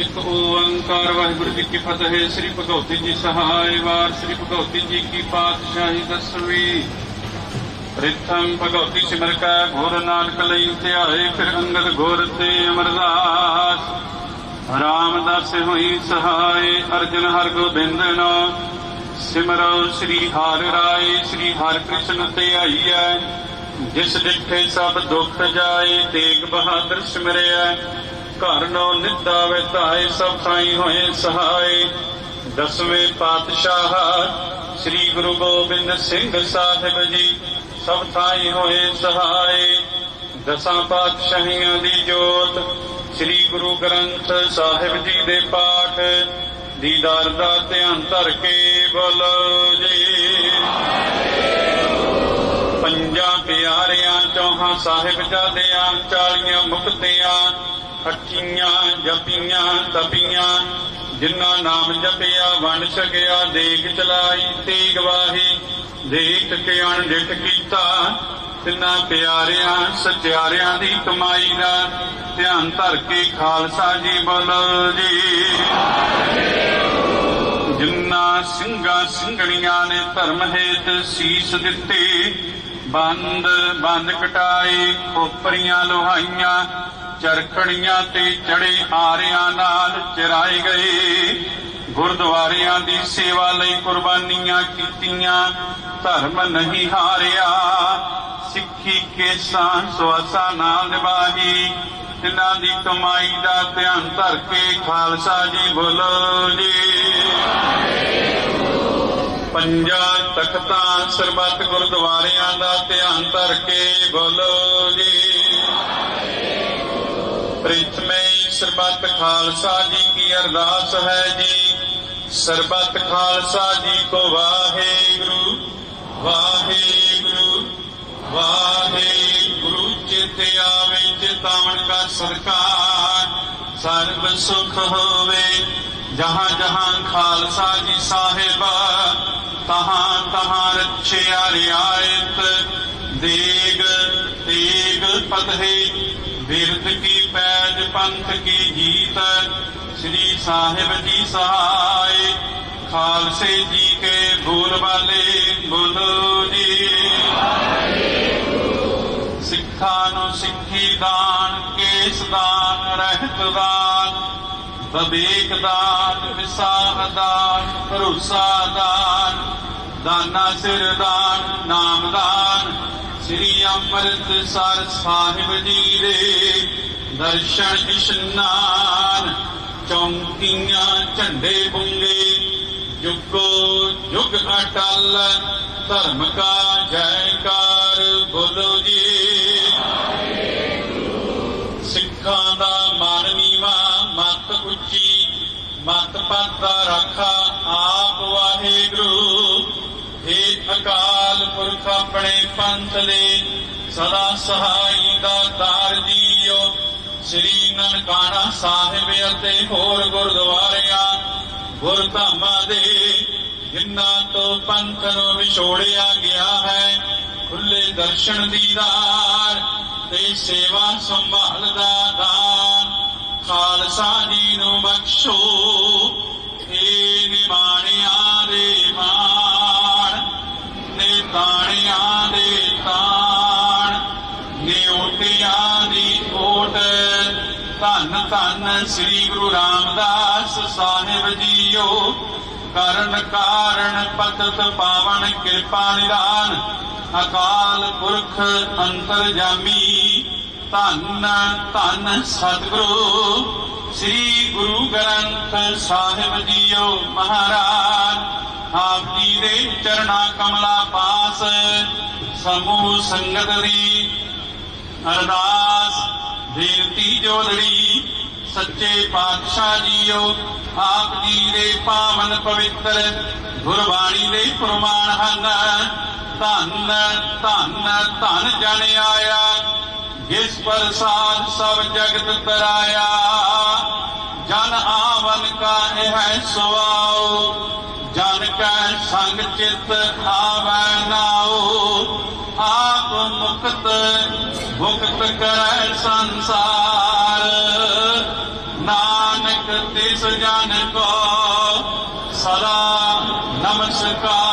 ਇੱਕ ਓੰਕਾਰ ਵਾਹਿਗੁਰੂ ਜੀ ਕੀ ਫਤਿਹ, ਸ੍ਰੀ ਭਗਵਤੀ ਜੀ ਸਹਾਇ ਵਾਰ, ਸ੍ਰੀ ਭਗਵਤੀ ਜੀ ਕੀ ਪਾਤਸ਼ਾਹੀ ਦਸਵੀਂ। ਪ੍ਰਿਥਮ ਭਗਵਤੀ ਸਿਮਰ ਕੈ ਘੋਰ ਨਾਨਕ ਲਈ ਧਿਆਏ, ਫਿਰ ਅੰਗਦ ਘੋਰ ਤੇ ਅਮਰਦਾਸ। ਰਾਮਦਾਸ ਹੋਈ ਸਹਾਇ ਅਰਜਨ ਹਰ ਗੋਬਿੰਦ ਨਾ। ਸਿਮਰੋ ਸ੍ਰੀ ਹਰਿ ਰਾਏ, ਸ੍ਰੀ ਹਰਿ ਕ੍ਰਿਸ਼ਨ ਤੇ ਆਈਐ। ਜਿਸ ਡਿਠੇ ਸਭ ਦੁੱਖ ਜਾਏ, ਤੇਗ ਬਹਾਦਰ ਸਿਮਰਿਆ ਘਰ ਨੋ ਨਿੱਦਾ ਵਿਤਾਏ ਸਭ ਥਾਈ ਹੋਏ ਸਹਾਈ ਦਸਵੇਂ ਪਾਤਸ਼ਾਹ ਸ੍ਰੀ ਗੁਰੂ ਗੋਬਿੰਦ ਸਿੰਘ ਸਾਹਿਬ ਜੀ, ਸਭ ਥਾਈ ਹੋਏ ਸਹਾਈ ਦਸਾਂ ਪਾਤਸ਼ਾਹੀਆਂ ਦੀ ਜੋਤ ਸ੍ਰੀ ਗੁਰੂ ਗ੍ਰੰਥ ਸਾਹਿਬ ਜੀ ਦੇ ਪਾਠ, ਦੀਦਾਰ ਦਾ ਧਿਆਨ ਧਰ ਕੇ ਬੋਲੋ ਜੀ। ਪੰਜਾਂ ਪਿਆਰਿਆਂ, ਚੌਹਾਂ ਸਾਹਿਬਜ਼ਾਦਿਆਂ, ਚਾਲੀਆਂ ਮੁਕਤਿਆਂ ਅਠੀਆਂ ਜਪੀਆਂ, ਤਪੀਆਂ, ਜਿਨ੍ਹਾਂ ਨਾਮ ਜਪਿਆ, ਵੰਡ ਛਕਿਆ, ਦੇਖ ਚਲਾਈ ਤੇ ਵਾਹੀ, ਦੇਖ ਕੇ ਅਣਡਿਠ ਕੀਤਾ। ਤਿੰਨਾਂ ਪਿਆਰਿਆਂ ਸਚਿਆਰਿਆਂ ਦੀ ਕਮਾਈ ਦਾ ਧਿਆਨ ਧਰ ਕੇ ਖਾਲਸਾ ਜੀ ਬੋਲੋ ਜੀ। ਜਿੰਨਾ ਸਿੰਘਾਂ ਸਿੰਘਣੀਆਂ ਨੇ ਧਰਮ ਹੇਤ ਸੀਸ ਦਿੱਤੇ, ਬੰਦ ਬੰਦ ਕਟਾਏ ਖੋਪਰੀਆਂ ਲੋਹਾਈਆਂ ਚਰਖੜੀਆਂ ਤੇ ਚੜੇ ਆਰਿਆਂ ਨਾਲ ਚਰਾਏ ਗਏ ਗੁਰਦੁਆਰਿਆਂ ਦੀ ਸੇਵਾ ਲਈ ਕੁਰਬਾਨੀਆਂ ਕੀਤੀਆਂ, ਧਰਮ ਨਹੀਂ ਹਾਰਿਆ। ਸਿੱਖੀ ਕੇਸਾਂ ਸਵਾਸਾ ਨਾਲ ਨਿਭਾਹੀ ਤਿਨਾਂ ਦੀ ਕਮਾਈ ਦਾ ਧਿਆਨ ਧਰ ਕੇ ਖਾਲਸਾ ਜੀ ਬੋਲੋ ਜੀ। ਪੰਜਾਂ ਤਖਤਾਂ ਸਰਬੱਤ ਗੁਰਦੁਆਰਿਆਂ ਦਾ ਧਿਆਨ ਧਰ ਕੇ ਬੋਲੋ ਪ੍ਰਿਥਮੇ ਸਰਬੱਤ ਖਾਲਸਾ ਜੀ ਕੀ ਅਰਦਾਸ ਹੈ ਜੀ। ਸਰਬੱਤ ਖਾਲਸਾ ਜੀ ਕੋ ਵਾਹਿਗੁਰੂ ਵਾਹਿਗੁਰੂ ਵਾਹਿਗੁਰੂ ਚਿਤ ਆਵੇ ਚਿਤਾਵਨ ਕਾ ਸਰਕਾਰ। ਸਰਬ ਸੁਖ ਹੋਵੇ, ਜਹਾਂ ਜਹਾਂ ਖਾਲਸਾ ਜੀ ਸਾਹਿਬ, ਤਹਾਂ ਤਹਾਂ ਰੱਖਿਆ ਰਿਆਇਤ ਦੇਗ, ਤੇਗ ਪਤਹੇ ਬਿਰਦ ਕੀ ਪੈਜ ਪੰਥ ਕੀ ਜੀਤ, ਸ੍ਰੀ ਸਾਹਿਬ ਜੀ ਸਹਾਇ ਖਾਲਸੇ ਜੀ ਕੇ ਬੋਲ ਵਾਲੇ ਬੋਲੋ ਜੀ। ਸਿੱਖਾਂ ਨੂੰ ਸਿੱਖੀ ਦਾਨ, ਕੇਸ ਦਾਨ, ਰਹਿਤ ਦਾਨ ਵਿਵੇਕ ਦਾਨ, ਵਿਸਾਖ ਦਾਨ, ਭਰੋਸਾ ਦਾਨ, ਦਾਨਾ ਸਿਰ ਦਾਨ, ਨਾਮ ਦਾਨ ਸ੍ਰੀ ਅੰਮ੍ਰਿਤਸਰ ਸਾਹਿਬ ਜੀ ਦੇ ਦਰਸ਼ਨ ਇਸ਼ਨਾਨ ਚੌਂਕੀਆਂ ਝੰਡੇ ਬੁੰਗੇ, ਜੁਗੋ ਜੁਗ ਅਟਲ, ਧਰਮ ਕਾ ਜੈਕਾਰ ਬੋਲੋ ਜੀ। ਸਿੱਖਾਂ ਦਾ ਮਨ ਨੀਵਾ, ਮਤ ਉੱਚੀ, ਮਤ ਪਾਤਾ ਰੱਖਾ ਆਪ ਵਾਹਿਗੁਰੂ ਏ ਅਕਾਲ ਪੁਰਖ ਆਪਣੇ ਪੰਥ ਦੇ ਸਦਾ ਸਹਾਈ ਦਾ ਦਾਰ ਜੀਓ। ਸ੍ਰੀ ਨਨਕਾਣਾ ਸਾਹਿਬ ਅਤੇ ਹੋਰ ਗੁਰਦੁਆਰਿਆਂ ਗੁਰਧਾਮਾਂ ਦੇ ਜਿਨ੍ਹਾਂ ਤੋਂ ਪੰਥ ਨੂੰ ਵਿਛੋੜਿਆ ਗਿਆ ਹੈ, ਖੁੱਲੇ ਦਰਸ਼ਨ ਦੀਦਾਰ ਤੇ ਸੇਵਾ ਸੰਭਾਲ ਦਾ ਦਾਨ। ਖਾਲਸਾ ਜੀ ਨੂੰ ਬਖਸ਼ੋ ਏ ਨਿਮਾਣਿਆ ਦੇ ਮਾਂ ਨੇ ਦੇ ਤਾਣ ਨਿਉਟਿਆਂ ਦੀ ਓਟ, ਧੰਨ ਧੰਨ ਸ੍ਰੀ ਗੁਰੂ ਰਾਮਦਾਸ ਸਾਹਿਬ ਜੀਓ। ਕਰਨ ਕਾਰਣ ਪਤਤ ਪਾਵਨ ਕਿਰਪਾ ਨਿਦਾਨ, ਅਕਾਲ ਪੁਰਖ ਅੰਤਰਜਾਮੀ। ਧੰਨ ਧੰਨ ਸਤਿਗੁਰੂ ਸ੍ਰੀ ਗੁਰੂ ਗ੍ਰੰਥ ਸਾਹਿਬ ਜੀਓ ਮਹਾਰਾਜ। ਆਪ ਜੀ ਦੇ ਚਰਣਾ ਕਮਲਾ ਪਾਸ, ਸਮੂਹ ਸੰਗਤ ਦੀ ਅਰਦਾਸ, ਬੇਨਤੀ ਜੋਦੜੀ, ਸੱਚੇ ਪਾਤਸ਼ਾਹ ਜੀਓ, ਆਪ ਜੀ ਦੇ ਪਾਵਨ ਪਵਿੱਤਰ, ਗੁਰਬਾਣੀ ਦੇ ਪ੍ਰਮਾਣ ਹਨ ਧੰਨ ਧੰਨ ਧੰਨ ਜਨ ਆਇਆ, ਜਿਸ ਪ੍ਰਸਾਦ ਸਭ ਜਗਤ ਤਰਾਇਆ, ਜਨ ਆਵਨ ਕਾ ਇਹ ਸੁਆਓ ਸੰਗ ਚਿਤ ਆਵੈ ਨਾਉ, ਆਪ ਮੁਕਤ ਮੁਕਤ ਕਰੈ ਸੰਸਾਰ। ਨਾਨਕ ਤਿਸ ਜਨ ਕੋ, ਸਦਾ ਨਮਸਕਾਰ।